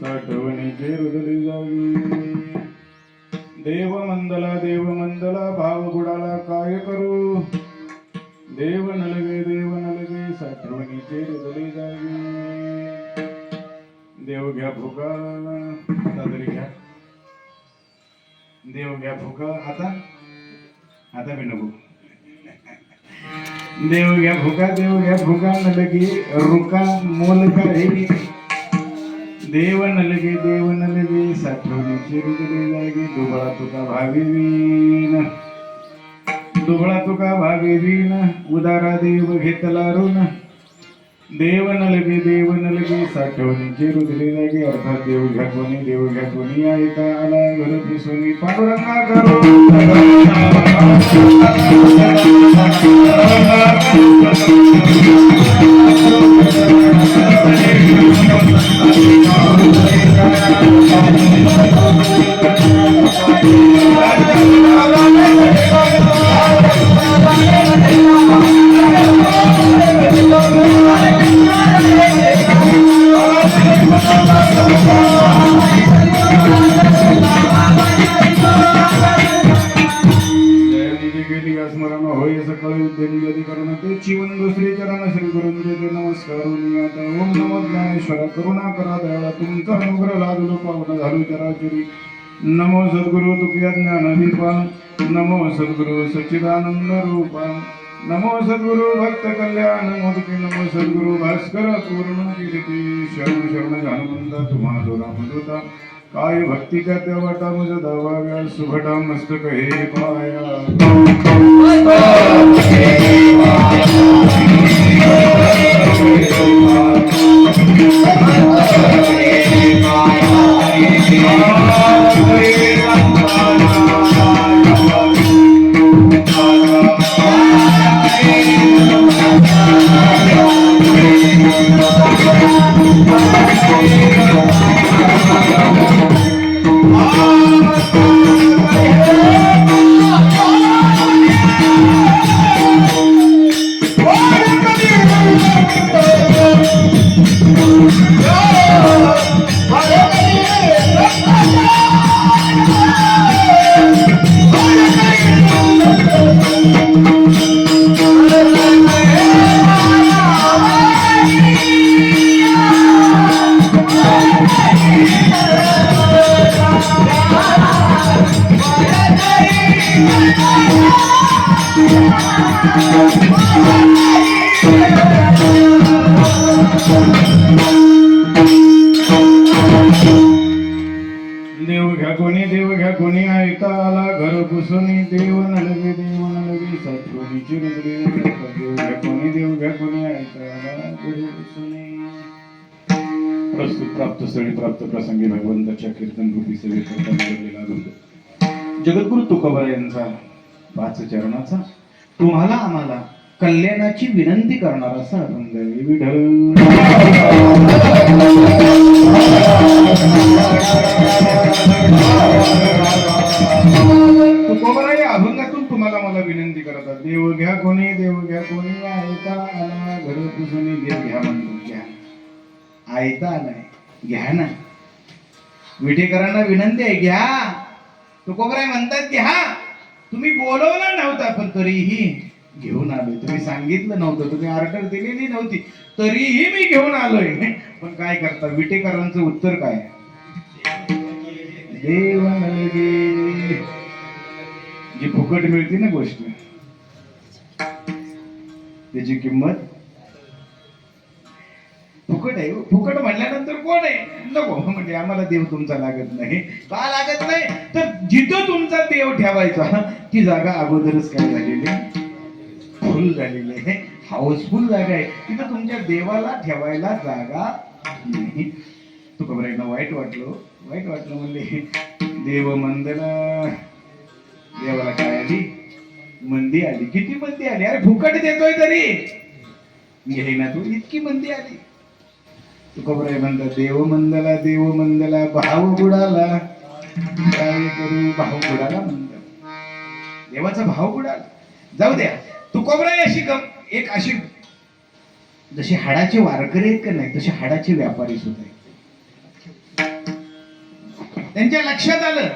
साठवणीचे रुदली जावी. देव मंदला देव मंदला भाव बुडाला काय करू? देव नलगे देव नलगे साठवणीचे रुदली जावी. देव घ्या फुका. आता तरी घ्या. देव घ्या फुका. आता? आता मी नको. देव घ्या फुका देव घ्या फुका. नलगी रुका मोल हे. देव नलगे देव नलगे साठवणीची रुजली जागी दुबळा तुका भाविवीन दुबळा तुका भाविवीन उदारा देव घेतला ऋण देव नलगे देव नलगे साठवणीची रुजली जागी अर्थात देव घ्या कोणी देव घ्या कोणी का आला घर पिसोनी पांडुरंगा करो गुरुं नमस्कार आता ओम नमो ज्ञानेश्वर करुणा करा दयाळा तुमचा अनुग्रह लादलो पावन झालो चराचरी नमो सद्गुरु तुझ्या ज्ञान नमो सद्गुरु सच्चिदानंद रूपा नमो सद्गुरु भक्त कल्याण मोदकी नमो सद्गुरु भास्कर पूर्ण कीर्ती शरण शरण हनुमंता तुम्हा रामदूता काय भक्तीच्या त्या वाटा मुझ दावाव्या सुभटा मस्तक हे पाया देव प्रसंगी भगवंताच्या कीर्तन रूपी सेवेकरता निवडलेला होतो जगद्गुरु तुकोबा यांचा पाच चरणाचा तुम्हाला आम्हाला कल्याणाची विनंती करणार असा अभंग आहे. या अभंगातून तुम्हाला मला विनंती करतात. देव घ्या कोणी देव घ्या कोणी ऐका आला घर पुसुनी देव घ्या म्हणून घ्या. आयता आलाय घ्या ना. विठेकरांना विनंती आहे घ्या. तुकोबराय म्हणतात की हा तुम्ही बोलवलं नव्हता पण तरीही घेऊन आलोय. तुम्ही सांगितलं नव्हतं तुम्ही ऑर्डर दिलेली नव्हती. तरीही मी घेऊन आलोय. पण काय करता विटेकरांचं उत्तर काय? देव जी फुकट मिळते ना गोष्ट त्याची किंमत फुकट आहे. फुकट म्हणल्यानंतर कोण आहे? नको. म्हणजे आम्हाला देव तुमचा लागत नाही. का लागत नाही? तर जिथं तुमचा देव ठेवायचा ती जागा अगोदरच काय झालेली फुल झालेली आहे. हाऊसफुल जागा आहे. तिथं तुमच्या देवाला ठेवायला जागा नाही. तू खबर वाईट वाटलो हो. वाईट वाटलं म्हणले देव मंदना देवाला काय आली? मंदी आली. किती मंदी आली? अरे फुकट देतोय तरी. घेईना तू इतकी मंदी आली. तू म्हणतात देव मंदला देव मंदला भाव बुडाला काय करू? भाव बुडाला म्हणतात देवाचा भाव बुडाला जाऊ द्या. तू अशी गम एक अशी जशी हाडाचे वारकरी आहेत का नाही तसे हाडाचे व्यापारी सुद्धा आहेत. त्यांच्या लक्षात आलं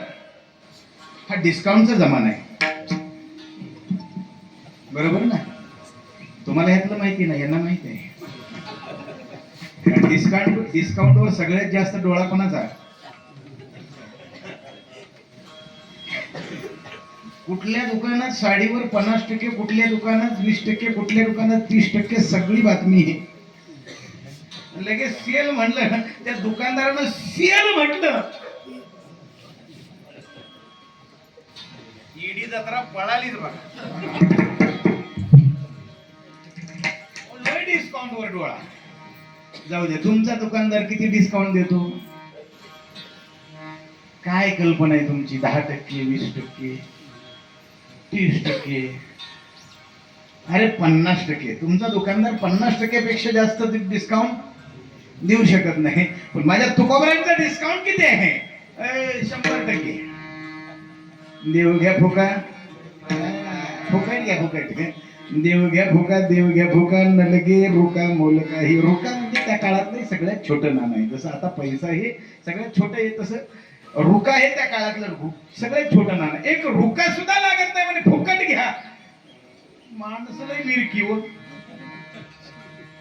हा डिस्काउंटचा जमाना आहे. बरोबर ना? तुम्हाला यातलं माहिती ना यांना माहिती आहे. डिस्काउंट डिस्काउंटवर सगळ्यात जास्त डोळा कोणाचा कुठल्या दुकानात साडीवर पन्नास टक्के कुठल्या दुकानात वीस टक्के कुठल्या दुकानात तीस टक्के सगळी बातमी आहे लगेच सेल म्हणलं त्या दुकानदारानं सेल म्हटलं. ईडी जत्रा पळालीच बघा. डिस्काउंट वर डोळा. जाऊ दे तुमचा दुकानदार किती डिस्काउंट देतो? काय कल्पना आहे तुमची? दहा टक्के वीस टक्के तीस टक्के? अरे पन्नास टक्के. तुमचा दुकानदार पन्नास टक्केपेक्षा जास्त डिस्काउंट देऊ शकत नाही. पण माझ्या तुकोबऱ्यांचा डिस्काउंट किती आहे? शंभर टक्के. देऊ घ्या फुका. फुकट घ्या फुकट देव घ्या फुका देव घ्या फुका नलगे रुका मोलका हे रुका म्हणजे त्या काळातलं सगळ्यात छोटं नाणं आहे. जसं आता पैसा हे सगळ्यात छोटं आहे तसं रुका हे त्या काळातलं सगळ्यात छोटं नाणं. एक रुका सुद्धा लागत नाही म्हणजे फुकट घ्या. माणसं लय मिरकी हो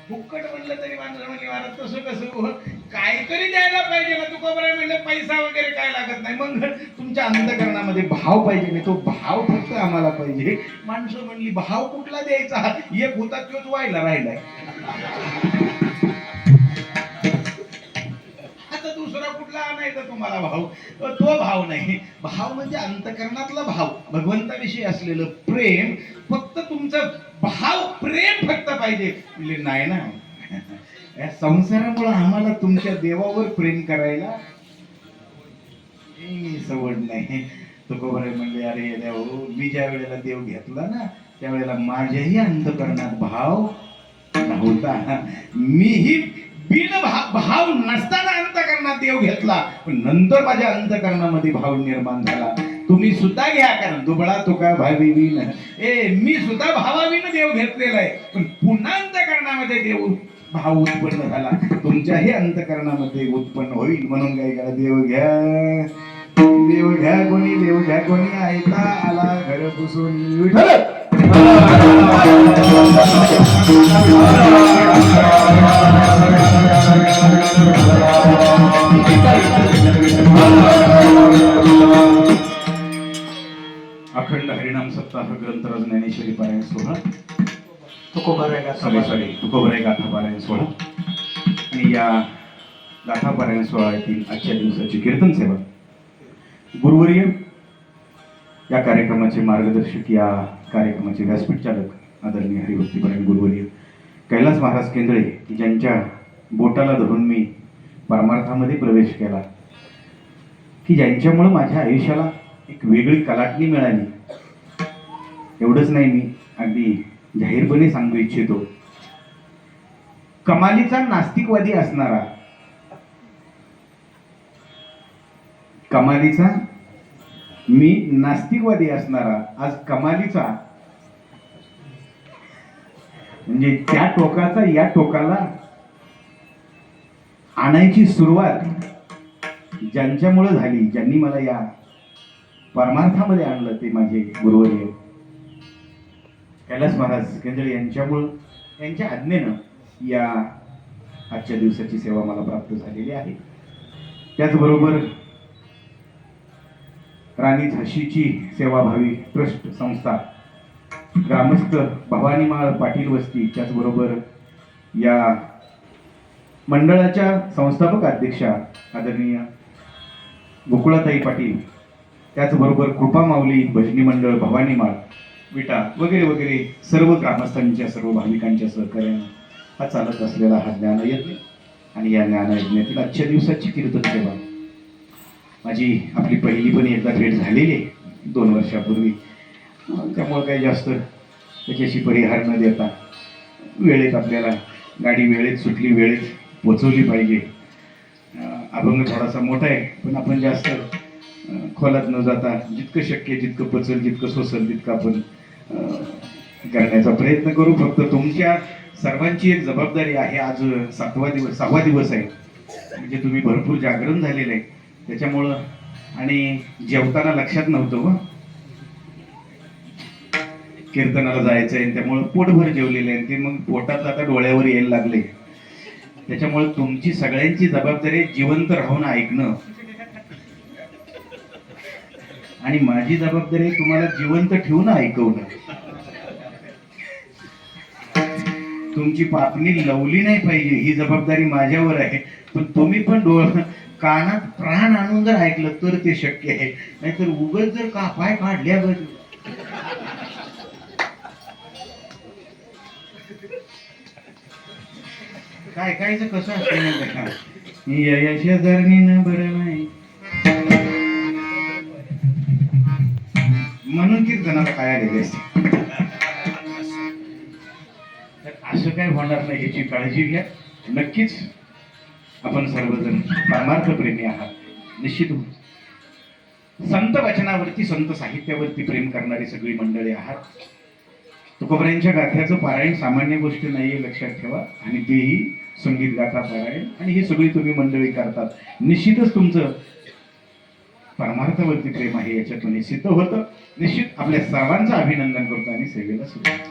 फुकट म्हणलं तरी माणसं म्हणजे महाराज तसं कसं? हो? काहीतरी द्यायला पाहिजे. ना तुका बरं म्हणलं पैसा वगैरे काय लागत नाही. मग तुमच्या अंतकरणामध्ये भाव पाहिजे नाही. तो भाव फक्त आम्हाला पाहिजे. माणसं म्हणली भाव कुठला द्यायचा? एक होता तोच व्हायला राहिलाय. आता दुसरा कुठला आणायचा तुम्हाला भाव? तो भाव नाही. भाव म्हणजे अंतकरणातला भाव. भगवंताविषयी असलेलं प्रेम फक्त तुमचं भाव प्रेम पाहिजे. म्हणजे नाही ना. या संसारामुळे आम्हाला तुमच्या देवावर प्रेम करायला सवड नाही. तुकोबरे म्हणले अरे देव मी ज्या वेळेला देव घेतला ना त्यावेळेला माझ्याही अंतकरणात भाव नव्हता. मीही बिन भाव भाव नसताना अंतकरणात देव घेतला. पण नंतर माझ्या अंतकरणामध्ये भाव निर्माण झाला. तुम्ही सुद्धा घ्या कारण दुबळा तुका भावी विन ए मी सुद्धा भावावीन देव घेतलेला आहे. पण पुन्हा अंतकरणामध्ये देव भाव उत्पन्न झाला. तुमच्याही अंतकरणामध्ये उत्पन्न होईल म्हणून काय करा देव घ्या. देव घ्या कोणी देव घ्या कोणी ऐका आला घर पुसून. विठ्ठल अखंड हरिनाम सप्ताह ग्रंथराज ज्ञानेश्वरी पारायण सोहळा. सॉरी सॉरी तुकोबराय गाथा पारायण सोहळा. आणि या गाथा पारायण सोहळ्यातील आजच्या दिवसाची कीर्तन सेवा. गुरुवर्य या कार्यक्रमाचे मार्गदर्शक या कार्यक्रमाचे व्यासपीठ चालक आदरणीय हरिभक्तीपरायण गुरुवर्य कैलास महाराज केंद्रे ज्यांच्या बोटाला धरून मी परमार्थामध्ये प्रवेश केला की ज्यांच्यामुळं माझ्या आयुष्याला एक वेगळी कलाटणी मिळाली एवढंच नाही मी अगदी जाहीरपणे सांगू इच्छितो. कमालीचा नास्तिकवादी असणारा कमालीचा मी नास्तिकवादी असणारा आज कमालीचा म्हणजे त्या टोकाचा या टोकाला आणायची सुरुवात ज्यांच्यामुळे झाली ज्यांनी मला या परमार्थामध्ये आणलं ते माझे गुरुवर्य. कैलास महाराज केंद्रे यांच्यामुळं यांच्या आज्ञेनं या आजच्या दिवसाची सेवा मला प्राप्त झालेली आहे. त्याचबरोबर राणी झाशीची सेवाभावी ट्रस्ट संस्था ग्रामस्थ भवानीमाळ पाटील वस्ती त्याचबरोबर या मंडळाच्या संस्थापक अध्यक्षा आदरणीय गोकुळाताई पाटील त्याचबरोबर कृपा माऊली भजनी मंडळ भवानीमाळ विटा वगैरे वगैरे सर्व ग्रामस्थांच्या सर्व भाविकांच्या सहकार्यानं हा चालत असलेला हा ज्ञानयज्ञ आणि या ज्ञानयज्ञातील आजच्या दिवसाची कीर्तन सेवा माझी आपली पहिली पण एकदा भेट झालेली आहे दोन वर्षापूर्वी. त्यामुळं काही जास्त त्याच्याशी परिहार न देता वेळेत आपल्याला गाडी वेळेत सुटली वेळेत पोचवली पाहिजे. अभंग थोडासा मोठा आहे पण आपण जास्त खोलात न जाता जितकं शक्य जितकं पचल जितकं सोसल तितकं आपण करण्याचा प्रयत्न करू. फक्त तुमच्या सर्वांची एक जबाबदारी आहे. आज सातवा दिवस सहावा दिवस आहे. म्हणजे तुम्ही भरपूर जागरण झालेलं आहे. त्याच्यामुळं आणि जेवताना लक्षात नव्हतं हो. कीर्तनाला आहे त्यामुळे पोटभर जेवलेले आहे. ते मग पोटात आता डोळ्यावर यायला लागले त्याच्यामुळे तुमची सगळ्यांची जबाबदारी जिवंत राहून ऐकणं. आणि माझी जबाबदारी तुम्हाला जिवंत ठेवून ऐकवणं. तुमची पापणी लवली नाही पाहिजे ही जबाबदारी माझ्यावर आहे. पण तुम्ही पण डोळ कानात प्राण आणून जर ऐकलं तर ते शक्य आहे. नाहीतर उगत जर का पाय काढल्या बघ काय कायच कसं असतं माहिती का? यश धरणीनं बरं नाही म्हणून कीर्तनाला काय आलेले असते. तर असं काय होणार नाही याची काळजी घ्या. नक्कीच आपण सर्वजण परमार्थ प्रेमी आहात. निश्चित होऊ संत वचनावरती संत साहित्यावरती प्रेम करणारी सगळी मंडळी आहात. तुकोबऱ्यांच्या गाथ्याचं पारायण सामान्य गोष्ट नाहीये लक्षात ठेवा. आणि तेही संगीत गाथा पारायण. आणि हे सगळी तुम्ही मंडळी करतात. निश्चितच तुमचं परमार्थावरती प्रेम आहे याच्यातून निश्चित होतं. निश्चित आपल्या सर्वांचं अभिनंदन करतो आणि सेवेला सुरुवात